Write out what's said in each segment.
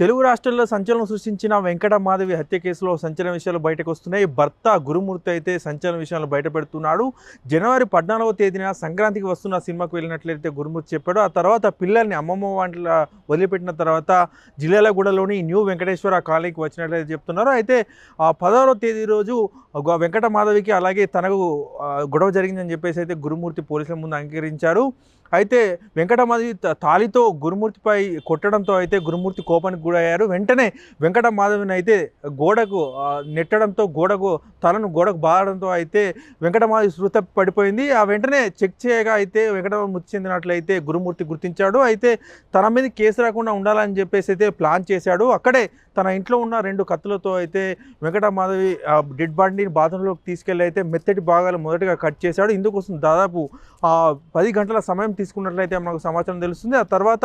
తెలుగు రాష్ట్రాల్లో సంచలనం సృష్టించిన వెంకట మాధవి హత్య కేసులో సంచలన విషయాలు బయటకు వస్తున్నాయి భర్త గురుమూర్తి అయితే సంచలన విషయాలు బయట పెడుతున్నాడు జనవరి పద్నాలుగవ తేదీన సంక్రాంతికి వస్తున్న సినిమాకు వెళ్ళినట్లయితే గురుమూర్తి చెప్పాడు. ఆ తర్వాత పిల్లల్ని అమ్మమ్మ వాంట్ల వదిలిపెట్టిన తర్వాత జిల్లాలగూడలోని న్యూ వెంకటేశ్వర కాలనీకి వచ్చినట్లయితే చెప్తున్నారు. అయితే ఆ పదహారవ తేదీ రోజు వెంకట మాధవికి అలాగే తనకు గొడవ జరిగిందని చెప్పేసి అయితే గురుమూర్తి పోలీసుల ముందు అంగీకరించారు. అయితే వెంకటమాధవి త- తాళితో గురుమూర్తిపై కొట్టడంతో అయితే గురుమూర్తి కోపానికి గురయ్యారు. వెంటనే వెంకటమాధవిని అయితే గోడకు నెట్టడంతో గోడకు తలను గోడకు బాధడంతో అయితే వెంకటమాధవి శృత పడిపోయింది. ఆ వెంటనే చెక్ చేయగా అయితే వెంకటమాధవి మృతి చెందినట్లయితే గురుమూర్తి గుర్తించాడు. అయితే తన మీద కేసు రాకుండా ఉండాలని చెప్పేసి అయితే ప్లాన్ చేశాడు. అక్కడే తన ఇంట్లో ఉన్న రెండు కత్తులతో అయితే వెంకటమాధవి డెడ్ బాడీని బాత్రూంలోకి తీసుకెళ్ళి అయితే మెత్తటి భాగాలు మొదటగా కట్ చేశాడు. ఇందుకోసం దాదాపు ఆ, పది గంటల సమయం తీసుకున్నట్లయితే మనకు సమాచారం తెలుస్తుంది. ఆ తర్వాత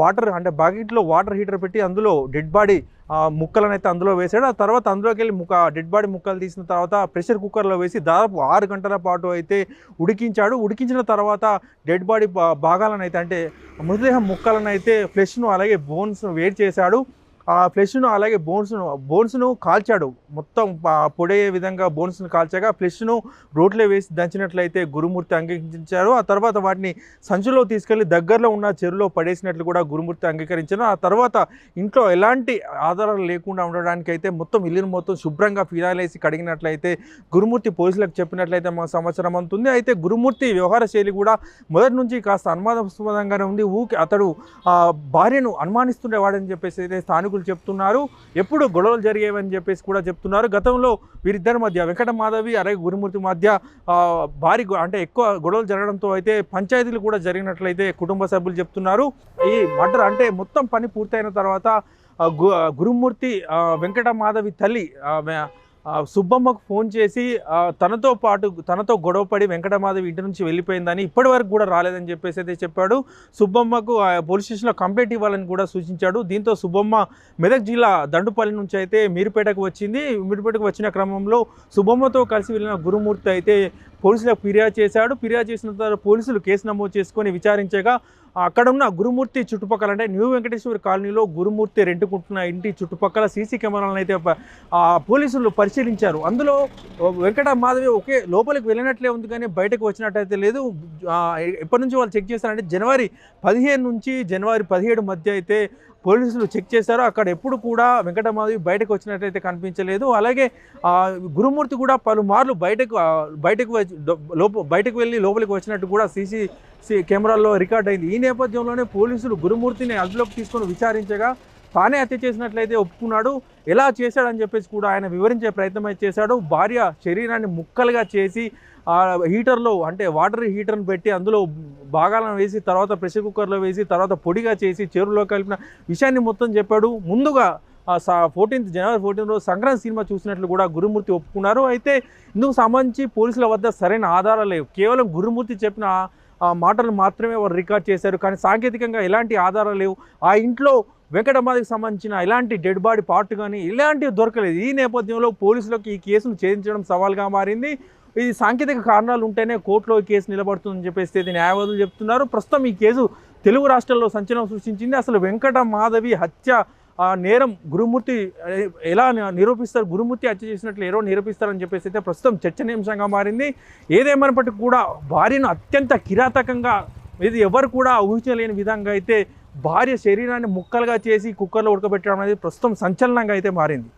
వాటర్ అంటే బకెట్లో వాటర్ హీటర్ పెట్టి అందులో డెడ్ బాడీ ముక్కలను అయితే అందులో వేసాడు ఆ తర్వాత అందులోకి వెళ్ళి ముక్క డెడ్ బాడీ ముక్కలు తీసిన తర్వాత ప్రెషర్ కుక్కర్లో వేసి దాదాపు ఆరు గంటల పాటు అయితే ఉడికించాడు. ఉడికించిన తర్వాత డెడ్ బాడీ భాగాలను అయితే అంటే మృతదేహం ముక్కలను అయితే ఫ్లెష్ను అలాగే బోన్స్ను వేడి చేశాడు. ఆ ఫ్లెష్ను అలాగే బోన్స్ను బోన్స్ను కాల్చాడు. మొత్తం పొడయ్యే పొడే విధంగా బోన్స్ను కాల్చగా ఫ్లెష్ను రోడ్లో వేసి దంచినట్లయితే గురుమూర్తి అంగీకరించారు. ఆ తర్వాత వాటిని సంచులో తీసుకెళ్ళి దగ్గరలో ఉన్న చెరువులో పడేసినట్లు కూడా గురుమూర్తి అంగీకరించారు. ఆ తర్వాత ఇంట్లో ఎలాంటి ఆధారాలు లేకుండా ఉండడానికైతే మొత్తం ఇల్లును మొత్తం శుభ్రంగా ఫినాయిల్ వేసి కడిగినట్లయితే గురుమూర్తి పోలీసులకు చెప్పినట్లయితే మా సమాచారం అందుతుంది అయితే గురుమూర్తి వ్యవహార శైలి కూడా మొదటి నుంచి కాస్త అనుమానాస్పదంగానే ఉంది. ఊకి అతడు ఆ, భార్యను అనుమానిస్తుండేవాడని చెప్పేసి అయితే స్థానికులు చెప్తున్నారు. ఎప్పుడు గొడవలు జరిగేవని చెప్పేసి కూడా చెప్తున్నారు. గతంలో వీరిద్దరి మధ్య వెంకట మాధవి అలాగే గురుమూర్తి మధ్య భారీ అంటే ఎక్కువ గొడవలు జరగడంతో అయితే పంచాయతీలు కూడా జరిగినట్లయితే కుటుంబ సభ్యులు చెప్తున్నారు. ఈ మర్డర్ అంటే మొత్తం పని పూర్తయిన తర్వాత గు గురుమూర్తి వెంకట మాధవి తల్లి సుబ్బమ్మకు ఫోన్ చేసి తనతో పాటు తనతో గొడవపడి వెంకటమాధవి ఇంటి నుంచి వెళ్ళిపోయిందని ఇప్పటి వరకు కూడా రాలేదని చెప్పేసి అయితే చెప్పాడు. సుబ్బమ్మకు ఆ, పోలీస్ స్టేషన్లో కంప్లైంట్ ఇవ్వాలని కూడా సూచించాడు. దీంతో సుబ్బమ్మ మెదక్ జిల్లా దండుపల్లి నుంచి అయితే మీరుపేటకు వచ్చింది. మీరుపేటకు వచ్చిన క్రమంలో సుబ్బమ్మతో కలిసి వెళ్ళిన గురుమూర్తి అయితే పోలీసులకు ఫిర్యాదు చేశాడు. ఫిర్యాదు చేసిన తర్వాత పోలీసులు కేసు నమోదు చేసుకొని విచారించగా అక్కడ ఉన్న గురుమూర్తి చుట్టుపక్కల అంటే న్యూ వెంకటేశ్వర కాలనీలో గురుమూర్తి రెంటుకుంటున్న ఇంటి చుట్టుపక్కల సీసీ కెమెరాలను అయితే ఆ, పోలీసులు పరిశీలించారు. అందులో వెంకట మాధవి ఒకే లోపలికి వెళ్ళినట్లే ఉంది కానీ బయటకు వచ్చినట్టయితే లేదు. ఎప్పటి నుంచి వాళ్ళు చెక్ చేశారంటే జనవరి పదిహేను నుంచి జనవరి పదిహేడు మధ్య అయితే పోలీసులు చెక్ చేశారు అక్కడ ఎప్పుడు కూడా వెంకటమాధవి బయటకు వచ్చినట్లయితే కనిపించలేదు. అలాగే గురుమూర్తి కూడా పలుమార్లు బయటకు బయటకు వచ్చి లోప బయటకు వెళ్ళి లోపలికి వచ్చినట్టు కూడా సీసీ కెమెరాల్లో రికార్డ్ అయింది. ఈ నేపథ్యంలోనే పోలీసులు గురుమూర్తిని అదుపులోకి తీసుకొని విచారించగా తానే హత్య చేసినట్లయితే ఒప్పుకున్నాడు. ఎలా చేశాడని చెప్పేసి కూడా ఆయన వివరించే ప్రయత్నం అయితే చేశాడు. భార్య శరీరాన్ని ముక్కలుగా చేసి హీటర్లో అంటే వాటర్ హీటర్ని పెట్టి అందులో భాగాలను వేసి తర్వాత ప్రెషర్ కుక్కర్లో వేసి తర్వాత పొడిగా చేసి చెరువులో కలిపిన విషయాన్ని మొత్తం చెప్పాడు. ముందుగా ఫోర్టీన్త్ జనవరి ఫోర్టీన్ రోజు సంక్రాంతి సినిమా చూసినట్లు కూడా గురుమూర్తి ఒప్పుకున్నారు. అయితే ఇందుకు సంబంధించి పోలీసుల వద్ద సరైన ఆధారాలు లేవు. కేవలం గురుమూర్తి చెప్పిన మాటలు మాత్రమే వారు రికార్డ్ చేశారు. కానీ సాంకేతికంగా ఎలాంటి ఆధారాలు లేవు. ఆ ఇంట్లో వెంకటమాదికి సంబంధించిన ఎలాంటి డెడ్ బాడీ పార్ట్ కానీ ఇలాంటివి దొరకలేదు. ఈ నేపథ్యంలో పోలీసులకు ఈ కేసును ఛేదించడం సవాల్గా మారింది. ఇది సాంకేతిక కారణాలు ఉంటేనే కోర్టులో కేసు నిలబడుతుందని చెప్పేసి అయితే న్యాయవాదులు చెప్తున్నారు. ప్రస్తుతం ఈ కేసు తెలుగు రాష్ట్రాల్లో సంచలనం సృష్టించింది. అసలు వెంకట మాధవి హత్య ఆ నేరం గురుమూర్తి ఎలా నిరూపిస్తారు? గురుమూర్తి హత్య చేసినట్లు ఎవరో నిరూపిస్తారని చెప్పేసి అయితే ప్రస్తుతం చర్చనీయాంశంగా మారింది. ఏదేమైనప్పటికీ కూడా భార్యను అత్యంత కిరాతకంగా ఇది ఎవరు కూడా ఊహించలేని విధంగా అయితే భార్య శరీరాన్ని ముక్కలుగా చేసి కుక్కర్లో ఉడకబెట్టడం అనేది ప్రస్తుతం సంచలనంగా అయితే మారింది.